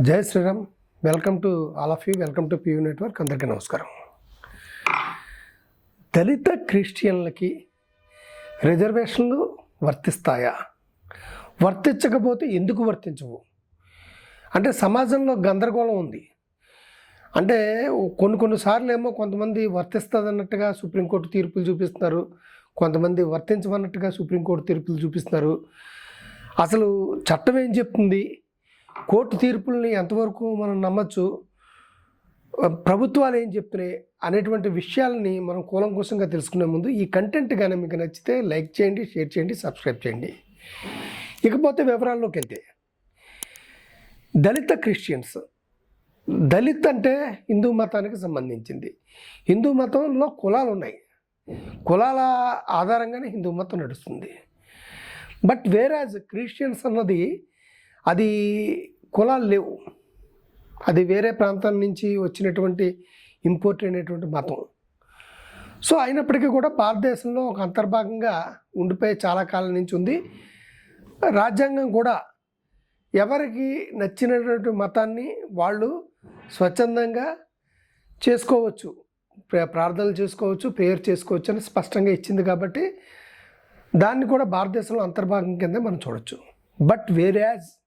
జై Shriram. Welcome to all of you. Welcome to PU network అందరికీ నమస్కారం. దళిత క్రిస్టియన్లకి రిజర్వేషన్లు వర్తిస్తాయా? వర్తించకపోతే ఎందుకు వర్తించవు? అంటే సమాజంలో గందరగోళం ఉంది. అంటే కొన్ని కొన్నిసార్లు ఏమో కొంతమంది వర్తిస్తుంది అన్నట్టుగా సుప్రీంకోర్టు తీర్పులు చూపిస్తున్నారు. కొంతమంది వర్తించమన్నట్టుగా సుప్రీంకోర్టు తీర్పులు చూపిస్తున్నారు. అసలు చట్టం ఏం చెప్తుంది? కోర్టు తీర్పుల్ని ఎంతవరకు మనం నమ్మచ్చు? ప్రభుత్వాలు ఏం చెప్తున్నాయి అనేటువంటి విషయాలని మనం కూలంకుశంగా తెలుసుకునే ముందు ఈ కంటెంట్ కానీ మీకు నచ్చితే లైక్ చేయండి షేర్ చేయండి సబ్స్క్రైబ్ చేయండి. ఇకపోతే వివరాల్లోకి వెళ్తే దళిత క్రిస్టియన్స్ దళిత్ అంటే హిందూ మతానికి సంబంధించింది. హిందూ మతంలో కులాలు ఉన్నాయి. కులాల ఆధారంగానే హిందూ మతం నడుస్తుంది. బట్ వేరాజ్ క్రిస్టియన్స్ అన్నది అది కులాలు లేవు. అది వేరే ప్రాంతాల నుంచి వచ్చినటువంటి ఇంపోర్ట్ అయినటువంటి మతం. సో అయినప్పటికీ కూడా భారతదేశంలో ఒక అంతర్భాగంగా ఉండిపోయే చాలా కాలం నుంచి ఉంది. రాజ్యాంగం కూడా ఎవరికి నచ్చినటువంటి మతాన్ని వాళ్ళు స్వచ్ఛందంగా చేసుకోవచ్చు. ప్ర- ప్రార్థనలు చేసుకోవచ్చు ప్రేయర్ చేసుకోవచ్చు అని స్పష్టంగా ఇచ్చింది కాబట్టి దాన్ని కూడా భారతదేశంలో అంతర్భాగం కింద మనం చూడొచ్చు. But వేరేయాజ్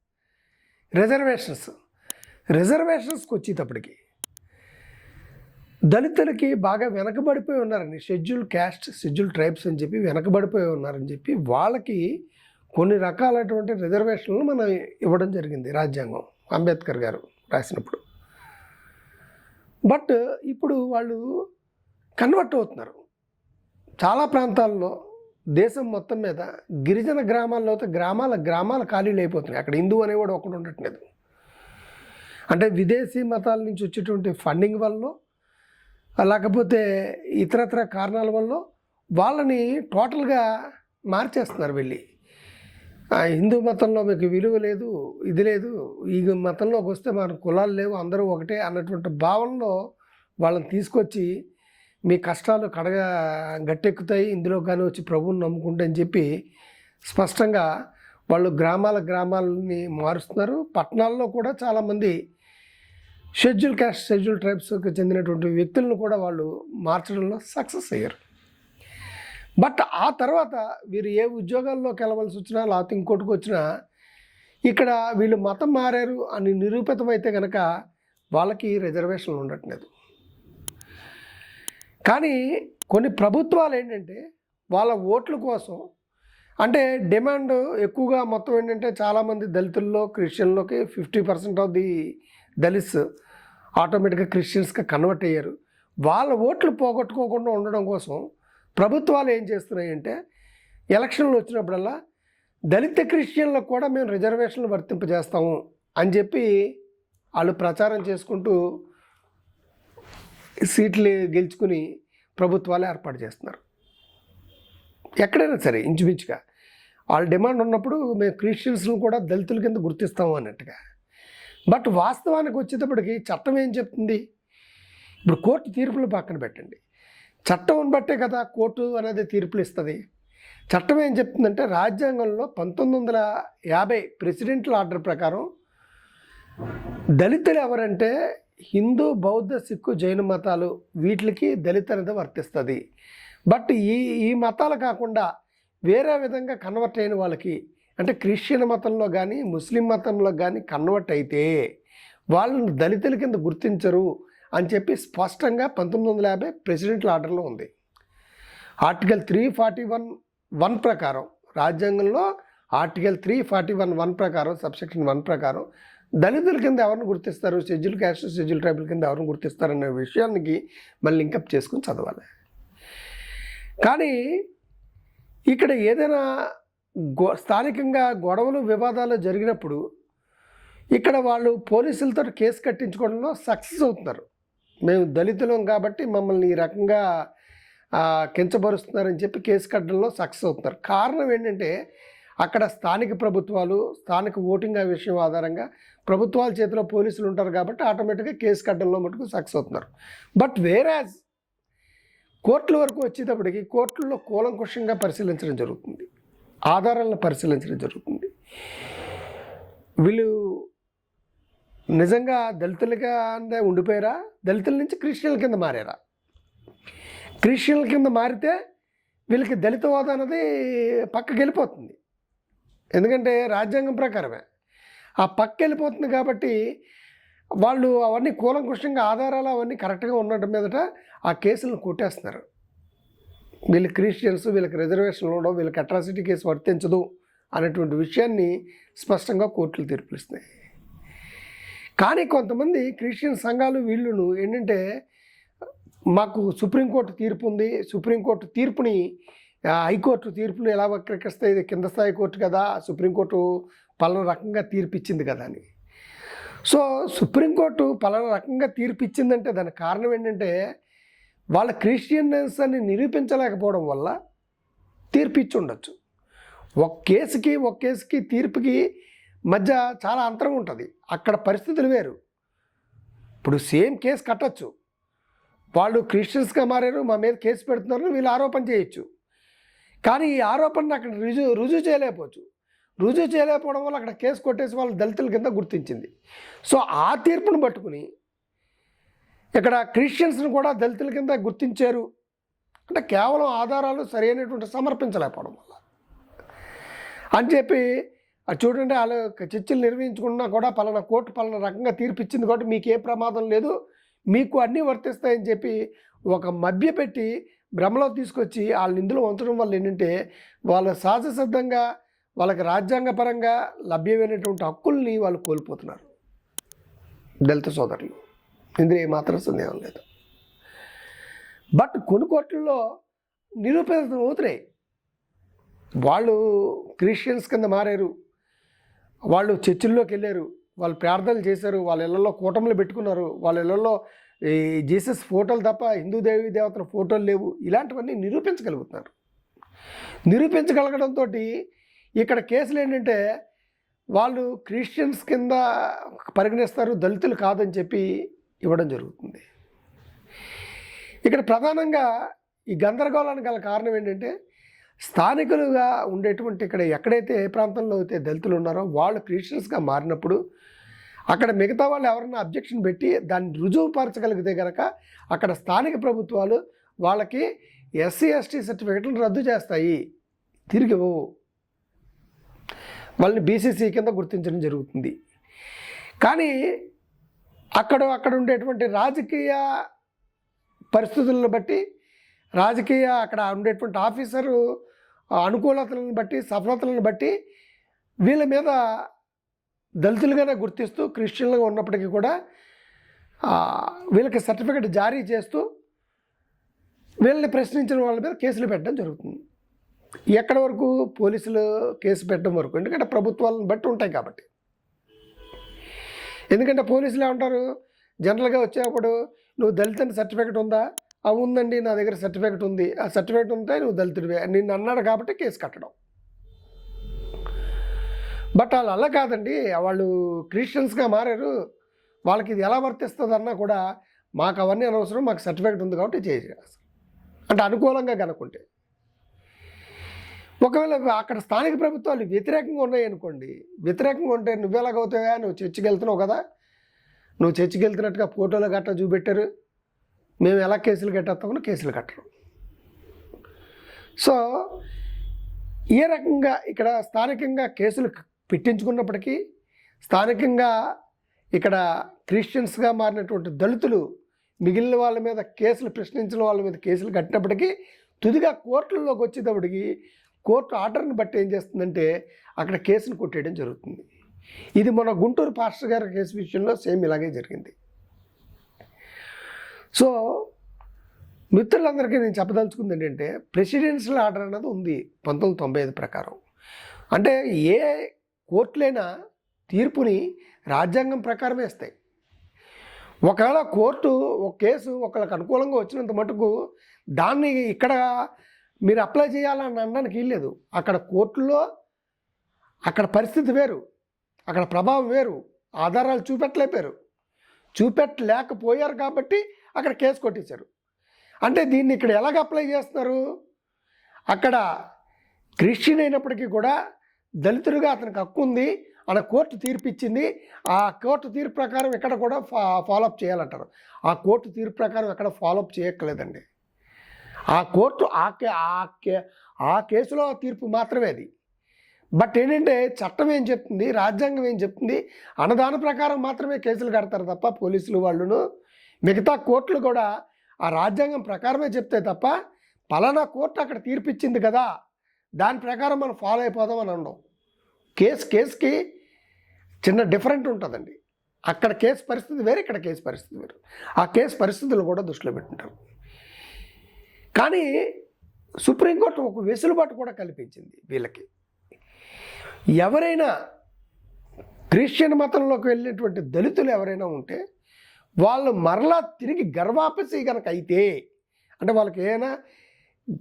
reservations. రిజర్వేషన్స్కి వచ్చేటప్పటికి దళితులకి బాగా వెనకబడిపోయి ఉన్నారని షెడ్యూల్ క్యాస్ట్ షెడ్యూల్ ట్రైబ్స్ అని చెప్పి వెనకబడిపోయి ఉన్నారని చెప్పి వాళ్ళకి కొన్ని రకాలైనటువంటి రిజర్వేషన్లు మనం ఇవ్వడం జరిగింది రాజ్యాంగం. అంబేద్కర్ గారు రాసినప్పుడు. బట్ ఇప్పుడు వాళ్ళు కన్వర్ట్ అవుతున్నారు. చాలా ప్రాంతాల్లో దేశం మొత్తం మీద గిరిజన గ్రామాల్లో గ్రామాల గ్రామాల ఖాళీలు అయిపోతున్నాయి. అక్కడ హిందూ అనేవాడు ఒకడు ఉండట్లేదు. అంటే విదేశీ మతాల నుంచి వచ్చేటువంటి ఫండింగ్ వల్ల లేకపోతే ఇతరత్ర కారణాల వల్ల వాళ్ళని టోటల్గా మార్చేస్తున్నారు వెళ్ళి. హిందూ మతంలో మీకు విలువ లేదు ఇది లేదు. ఈ మతంలోకి వస్తే మన కులాలు లేవు అందరూ ఒకటే అన్నటువంటి భావనలో వాళ్ళని తీసుకొచ్చి మీ కష్టాలు కడగ గట్టెక్కుతాయి. ఇందులో కానీ వచ్చి ప్రభువుని నమ్ముకుంటే అని చెప్పి స్పష్టంగా వాళ్ళు గ్రామాల గ్రామాలని మారుస్తున్నారు. పట్టణాల్లో కూడా చాలామంది షెడ్యూల్ క్యాస్ట్ షెడ్యూల్ ట్రైబ్స్కి చెందినటువంటి వ్యక్తులను కూడా వాళ్ళు మార్చడంలో సక్సెస్ అయ్యారు. బట్ ఆ తర్వాత వీరు ఏ ఉద్యోగాల్లోకి వెళ్ళవలసి వచ్చినా లేకపోతే ఇంకోటికి వచ్చినా ఇక్కడ వీళ్ళు మతం మారారు అని నిరూపితమైతే కనుక వాళ్ళకి రిజర్వేషన్లు ఉండట్లేదు. కానీ కొన్ని ప్రభుత్వాలు ఏంటంటే వాళ్ళ ఓట్ల కోసం అంటే డిమాండ్ ఎక్కువగా మొత్తం ఏంటంటే చాలామంది దళితుల్లో క్రిస్టియన్లోకి fifty percent of the Dalits ఆటోమేటిక్గా క్రిస్టియన్స్గా కన్వర్ట్ అయ్యారు. వాళ్ళ ఓట్లు పోగొట్టుకోకుండా ఉండడం కోసం ప్రభుత్వాలు ఏం చేస్తున్నాయంటే ఎలక్షన్లు వచ్చినప్పుడల్లా దళిత క్రిస్టియన్లకు కూడా మేము రిజర్వేషన్లు వర్తింపజేస్తాము అని చెప్పి వాళ్ళు ప్రచారం చేసుకుంటూ సీట్లు గెలుచుకుని ప్రభుత్వాలు ఏర్పాటు చేస్తున్నారు. ఎక్కడైనా సరే ఇంచుమించుగా వాళ్ళ డిమాండ్ ఉన్నప్పుడు మేము క్రిస్టియన్స్ను కూడా దళితుల కింద గుర్తిస్తాము అన్నట్టుగా. బట్ వాస్తవానికి వచ్చేటప్పటికి చట్టం ఏం చెప్తుంది? ఇప్పుడు కోర్టు తీర్పులు పక్కన పెట్టండి. చట్టం బట్టే కదా కోర్టు అనేది తీర్పులు ఇస్తుంది. చట్టం ఏం చెప్తుందంటే రాజ్యాంగంలో పంతొమ్మిది వందల యాభై ప్రెసిడెంట్ల ఆర్డర్ ప్రకారం దళితులు ఎవరంటే హిందూ బౌద్ధ సిక్కు జైన మతాలు వీటికి దళిత అనేది వర్తిస్తుంది. బట్ ఈ ఈ మతాలు కాకుండా వేరే విధంగా కన్వర్ట్ అయిన వాళ్ళకి అంటే క్రిస్టియన్ మతంలో కానీ ముస్లిం మతంలో కానీ కన్వర్ట్ అయితే వాళ్ళని దళితుల కింద గుర్తించరు అని చెప్పి స్పష్టంగా పంతొమ్మిది వందల యాభై ప్రెసిడెంట్ల ఆర్డర్లో ఉంది. Article three forty one one ప్రకారం రాజ్యాంగంలో article three forty one one ప్రకారం సబ్సెక్షన్ వన్ ప్రకారం దళితుల కింద ఎవరిని గుర్తిస్తారు? షెడ్యూల్ క్యాస్ట్ షెడ్యూల్ ట్రైబుల్ కింద ఎవరిని గుర్తిస్తారు అనే విషయానికి మళ్ళీ లింకప్ చేసుకుని చదవాలి. కానీ ఇక్కడ ఏదైనా గో స్థానికంగా గొడవలు వివాదాలు జరిగినప్పుడు ఇక్కడ వాళ్ళు పోలీసులతో కేసు కట్టించుకోవడంలో సక్సెస్ అవుతున్నారు. మేము దళితులం కాబట్టి మమ్మల్ని ఈ రకంగా ఆ, కించపరుస్తున్నారని చెప్పి కేసు కట్టడంలో సక్సెస్ అవుతున్నారు. కారణం ఏంటంటే అక్కడ స్థానిక ప్రభుత్వాలు స్థానిక ఓటింగ్ ఆ విషయం ఆధారంగా ప్రభుత్వాల చేతిలో పోలీసులు ఉంటారు కాబట్టి ఆటోమేటిక్గా కేసు కట్టడంలో మటుకు సక్సెస్ అవుతున్నారు. బట్ వేరాజ్ కోర్టుల వరకు వచ్చేటప్పటికి కోర్టుల్లో కూలంకుషంగా పరిశీలించడం జరుగుతుంది. ఆధారాలను పరిశీలించడం జరుగుతుంది. వీళ్ళు నిజంగా దళితులుగా ఉండిపోయారా? దళితుల నుంచి క్రిస్టియన్ల కింద మారారా? క్రిస్టియన్ల కింద మారితే వీళ్ళకి దళిత హోదా అనేది పక్కకి వెళ్ళిపోతుంది. ఎందుకంటే రాజ్యాంగం ప్రకారమే. ఆ పక్క వెళ్ళిపోతుంది కాబట్టి వాళ్ళు అవన్నీ కూలంకుషంగా ఆధారాలు అవన్నీ కరెక్ట్గా ఉండటం మీదట ఆ కేసులను కొట్టేస్తున్నారు. వీళ్ళు క్రిస్టియన్స్ వీళ్ళకి రిజర్వేషన్లు ఉండవు వీళ్ళకి అట్రాసిటీ కేసు వర్తించదు అనేటువంటి విషయాన్ని స్పష్టంగా కోర్టులు తీర్పునిస్తున్నాయి కానీ కొంతమంది క్రిస్టియన్ సంఘాలు వీళ్ళను ఏంటంటే మాకు సుప్రీంకోర్టు తీర్పు ఉంది. సుప్రీంకోర్టు తీర్పుని హైకోర్టు తీర్పుని ఎలా వక్రీకరిస్తే ఇది కింద స్థాయి కోర్టు కదా సుప్రీంకోర్టు పలు రకంగా తీర్పిచ్చింది కదా అని. సో సుప్రీంకోర్టు పలానా రకంగా తీర్పిచ్చిందంటే దానికి కారణం ఏంటంటే వాళ్ళ క్రిస్టియన్స్ అని నిరూపించలేకపోవడం వల్ల తీర్పిచ్చి ఉండొచ్చు ఒక కేసుకి ఒక కేసుకి తీర్పుకి మధ్య చాలా అంతరం ఉంటుంది. అక్కడ పరిస్థితులు వేరు. ఇప్పుడు సేమ్ కేసు కట్టచ్చు. వాళ్ళు క్రిస్టియన్స్గా మారారు మా మీద కేసు పెడుతున్నారు వీళ్ళు ఆరోపణ చేయొచ్చు. కానీ ఈ ఆరోపణను అక్కడ రుజువు రుజువు చేయలేకపోవచ్చు. రుజువు చేయలేకపోవడం వల్ల అక్కడ కేసు కొట్టేసి వాళ్ళు దళితుల కింద గుర్తించింది. సో ఆ తీర్పును పట్టుకుని ఇక్కడ క్రిస్టియన్స్ని కూడా దళితుల కింద గుర్తించారు. అంటే కేవలం ఆధారాలు సరైనటువంటి సమర్పించలేకపోవడం వల్ల. అని చెప్పి చూడండి వాళ్ళు చర్చలు నిర్వహించుకున్నా కూడా పలానా కోర్టు పలానా రకంగా తీర్పిచ్చింది కాబట్టి మీకు ఏ ప్రమాదం లేదు మీకు అన్నీ వర్తిస్తాయని చెప్పి ఒక మభ్య పెట్టి భ్రమలో తీసుకొచ్చి వాళ్ళని నిందులు ఉంచడం వల్ల ఏంటంటే వాళ్ళ సహజసిద్ధంగా వాళ్ళకి రాజ్యాంగపరంగా లభ్యమైనటువంటి హక్కుల్ని వాళ్ళు కోల్పోతున్నారు. దళిత సోదరులు. ఇందులో ఏమాత్రం సందేహం లేదు. బట్ కొన్ని కోట్లలో నిరూపితం అవుతున్నాయి వాళ్ళు క్రిస్టియన్స్ కింద మారారు. వాళ్ళు చర్చిల్లోకి వెళ్ళారు. వాళ్ళు ప్రార్థనలు చేశారు. వాళ్ళ ఇళ్ళలో కూటములు పెట్టుకున్నారు. వాళ్ళ ఇళ్ళలో ఈ జీసస్ ఫోటోలు తప్ప హిందూ దేవి దేవతల ఫోటోలు లేవు. ఇలాంటివన్నీ నిరూపించగలుగుతున్నారు. నిరూపించగలగడంతో ఇక్కడ కేసులు ఏంటంటే వాళ్ళు క్రిస్టియన్స్ కింద పరిగణిస్తారు దళితులు కాదని చెప్పి ఇవ్వడం జరుగుతుంది. ఇక్కడ ప్రధానంగా ఈ గందరగోళానికి గల కారణం ఏంటంటే స్థానికులుగా ఉండేటువంటి ఇక్కడ ఎక్కడైతే ఏ ప్రాంతంలో అయితే దళితులు ఉన్నారో వాళ్ళు క్రిస్టియన్స్గా మారినప్పుడు అక్కడ మిగతా వాళ్ళు ఎవరన్నా అబ్జెక్షన్ పెట్టి దాన్ని రుజువుపరచగలిగితే కనుక అక్కడ స్థానిక ప్రభుత్వాలు వాళ్ళకి ఎస్సీ ఎస్టీ సర్టిఫికెట్లను రద్దు చేస్తాయి. తిరిగి వాళ్ళని బీసీసీ కింద గుర్తించడం జరుగుతుంది. కానీ అక్కడ అక్కడ ఉండేటువంటి రాజకీయ పరిస్థితులను బట్టి రాజకీయ అక్కడ ఉండేటువంటి ఆఫీసరు అనుకూలతలను బట్టి సఫలతలను బట్టి వీళ్ళ మీద దళితులుగానే గుర్తిస్తూ క్రిస్టియన్లుగా ఉన్నప్పటికీ కూడా వీళ్ళకి సర్టిఫికెట్ జారీ చేస్తూ వీళ్ళని ప్రశ్నించిన వాళ్ళ మీద కేసులు పెట్టడం జరుగుతుంది. ఎక్కడి వరకు పోలీసులు కేసు పెట్టడం వరకు? ఎందుకంటే ప్రభుత్వాలను బట్టి ఉంటాయి కాబట్టి. ఎందుకంటే పోలీసులు ఏమంటారు? జనరల్గా వచ్చేటప్పుడు నువ్వు దళితుని సర్టిఫికెట్ ఉందా? అవి ఉందండి. నా దగ్గర సర్టిఫికెట్ ఉంది. ఆ సర్టిఫికెట్ ఉంటే నువ్వు దళితుడివే. నిన్ను అన్నాడు కాబట్టి కేసు కట్టడం. బట్ వాళ్ళు అలా కాదండి. వాళ్ళు క్రిస్టియన్స్గా మారారు. వాళ్ళకి ఇది ఎలా వర్తిస్తుంది అన్నా కూడా మాకు అవన్నీ అనవసరం. మాకు సర్టిఫికెట్ ఉంది కాబట్టి చేసేయాలి. అంటే అనుకూలంగా కనుక్కుంటే. ఒకవేళ అక్కడ స్థానిక ప్రభుత్వాలు వ్యతిరేకంగా ఉన్నాయి అనుకోండి వ్యతిరేకంగా ఉంటే నువ్వు ఎలాగవుతావా? నువ్వు చర్చికి వెళ్తున్నావు కదా. నువ్వు చర్చికి వెళ్తున్నట్టుగా ఫోటోలు గట్రా చూపెట్టారు. మేము ఎలా కేసులు కట్టేస్తామో కేసులు కట్టరు. సో ఏ రకంగా ఇక్కడ స్థానికంగా కేసులు పెట్టించుకున్నప్పటికీ స్థానికంగా ఇక్కడ క్రిస్టియన్స్గా మారినటువంటి దళితులు మిగిలిన వాళ్ళ మీద కేసులు ప్రశ్నించిన వాళ్ళ మీద కేసులు కట్టినప్పటికీ తుదిగా కోర్టులలోకి వచ్చేటప్పటికి కోర్టు ఆర్డర్ని బట్టి ఏం చేస్తుందంటే అక్కడ కేసును కొట్టేయడం జరుగుతుంది. ఇది మన గుంటూరు పాస్టర్ గారి కేసు విషయంలో సేమ్ ఇలాగే జరిగింది. సో మిత్రులందరికీ నేను చెప్పదలుచుకుంది ఏంటంటే ప్రెసిడెన్షియల్ ఆర్డర్ అన్నది ఉంది పంతొమ్మిది తొంభై ఐదు ప్రకారం. అంటే ఏ కోర్టులైనా తీర్పుని రాజ్యాంగం ప్రకారం వేస్తాయి ఒకవేళ కోర్టు ఒక కేసు ఒకళ్ళకి అనుకూలంగా వచ్చినంత మటుకు దాన్ని ఇక్కడ మీరు అప్లై చేయాలని అనడానికి వీల్లేదు అక్కడ కోర్టులో అక్కడ పరిస్థితి వేరు. అక్కడ ప్రభావం వేరు. ఆధారాలు చూపెట్టలేపారు చూపెట్టలేకపోయారు కాబట్టి అక్కడ కేసు కొట్టించారు అంటే దీన్ని ఇక్కడ ఎలాగ అప్లై చేస్తున్నారు? అక్కడ క్రిస్టియన్ అయినప్పటికీ కూడా దళితుడిగా అతనికి హక్కు ఉంది. అలా కోర్టు తీర్పు ఇచ్చింది. ఆ కోర్టు తీర్పు ప్రకారం ఎక్కడ కూడా ఫా ఫాలోఅప్ చేయాలంటారు. ఆ కోర్టు తీర్పు ప్రకారం ఎక్కడ ఫాలోఅప్ చేయక్కర్లేదండి. ఆ కోర్టు ఆ కే ఆ కే ఆ కేసులో తీర్పు మాత్రమే అది. బట్ ఏంటంటే చట్టం ఏం చెప్తుంది రాజ్యాంగం ఏం చెప్తుంది అన్నదాన ప్రకారం మాత్రమే కేసులు కడతారు తప్ప పోలీసులు వాళ్ళును. మిగతా కోర్టులు కూడా ఆ రాజ్యాంగం ప్రకారమే చెప్తే తప్ప పలానా కోర్టు అక్కడ తీర్పిచ్చింది కదా దాని ప్రకారం మనం ఫాలో అయిపోదాం అని అనడం కేసు కేసుకి చిన్న డిఫరెంట్ ఉంటుందండి. అక్కడ కేసు పరిస్థితి వేరు ఇక్కడ కేసు పరిస్థితి వేరు. ఆ కేసు పరిస్థితులు కూడా దృష్టిలో పెట్టుంటారు కానీ సుప్రీంకోర్టు ఒక వెసులుబాటు కూడా కల్పించింది వీళ్ళకి. ఎవరైనా క్రిస్టియన్ మతంలోకి వెళ్ళినటువంటి దళితులు ఎవరైనా ఉంటే వాళ్ళు మరలా తిరిగి గర్వాపసి కనుక అయితే అంటే వాళ్ళకి ఏమైనా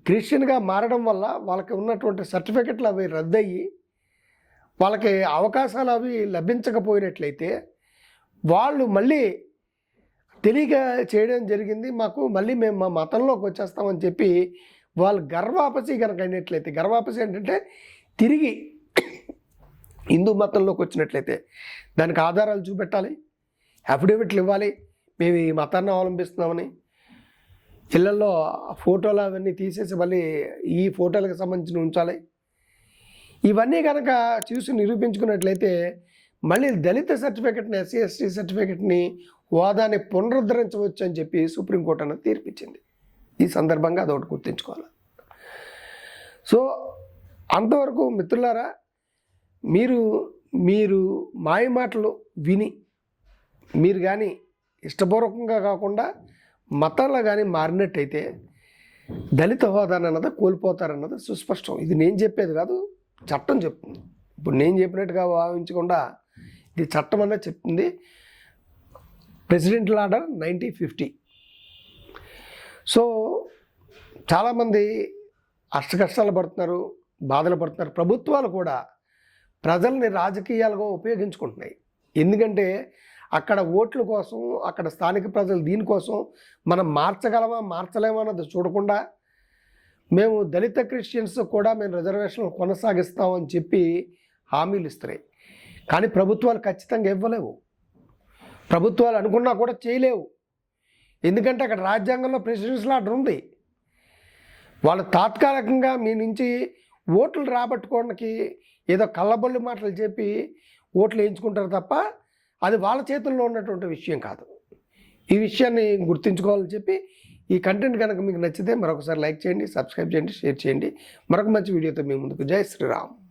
క్రిస్టియన్గా మారడం వల్ల వాళ్ళకి ఉన్నటువంటి సర్టిఫికెట్లు అవి రద్దయ్యి వాళ్ళకి అవకాశాలు అవి లభించకపోయినట్లయితే వాళ్ళు మళ్ళీ తెలియక చేయడం జరిగింది. మాకు మళ్ళీ మేము మా మతంలోకి వచ్చేస్తామని చెప్పి వాళ్ళు గర్వాపసి కనుక అయినట్లయితే గర్వాపసి ఏంటంటే తిరిగి హిందూ మతంలోకి వచ్చినట్లయితే దానికి ఆధారాలు చూపెట్టాలి అఫిడవిట్లు ఇవ్వాలి. మేము ఈ మతాన్ని అవలంబిస్తున్నామని ఇళ్ళల్లో ఫోటోలు అవన్నీ తీసేసి మళ్ళీ ఈ ఫోటోలకు సంబంధించి ఉంచాలి. ఇవన్నీ కనుక చూసి నిరూపించుకున్నట్లయితే మళ్ళీ దళిత సర్టిఫికెట్ని ఎస్సీ ఎస్టీ సర్టిఫికెట్ని హోదాని పునరుద్ధరించవచ్చు అని చెప్పి సుప్రీంకోర్టు అన్నది తీర్పిచ్చింది. ఈ సందర్భంగా అదొకటి గుర్తుంచుకోవాలి? సో అంతవరకు మిత్రులారా మీరు మీరు మాయ మాటలు విని మీరు కానీ ఇష్టపూర్వకంగా కాకుండా మతంలో కానీ మారినట్టయితే దళిత హోదాని అన్నది కోల్పోతారన్నది సుస్పష్టం. ఇది నేను చెప్పేది కాదు చట్టం చెప్తుంది. ఇప్పుడు నేను చెప్పినట్టుగా భావించకుండా ఇది చట్టం అనేది చెప్తుంది. President order nineteen fifty. So చాలామంది అష్ట కష్టాలు పడుతున్నారు బాధలు పడుతున్నారు. ప్రభుత్వాలు కూడా ప్రజల్ని రాజకీయాలుగా ఉపయోగించుకుంటున్నాయి. ఎందుకంటే అక్కడ ఓట్ల కోసం అక్కడ స్థానిక ప్రజలు దీనికోసం మనం మార్చగలమా మార్చలేమా అన్నది చూడకుండా మేము దళిత క్రిస్టియన్స్ కూడా మేము రిజర్వేషన్లు కొనసాగిస్తామని చెప్పి హామీలు ఇస్తున్నాయి. కానీ ప్రభుత్వాలు ఖచ్చితంగా ఇవ్వలేవు. ప్రభుత్వాలు అనుకున్నా కూడా చేయలేవు. ఎందుకంటే అక్కడ రాజ్యాంగంలో ప్రెసిడెన్స్ ఆర్డర్ ఉంది. వాళ్ళు తాత్కాలికంగా మీ నుంచి ఓట్లు రాబట్టుకోవడానికి ఏదో కళ్ళబొల్లి మాటలు చెప్పి ఓట్లు వేయించుకుంటారు తప్ప అది వాళ్ళ చేతుల్లో ఉన్నటువంటి విషయం కాదు. ఈ విషయాన్ని గుర్తుంచుకోవాలని చెప్పి ఈ కంటెంట్ కనుక మీకు నచ్చితే మరొకసారి లైక్ చేయండి సబ్స్క్రైబ్ చేయండి షేర్ చేయండి. మరొక మంచి వీడియోతో మీ ముందుకు. జై శ్రీరామ్.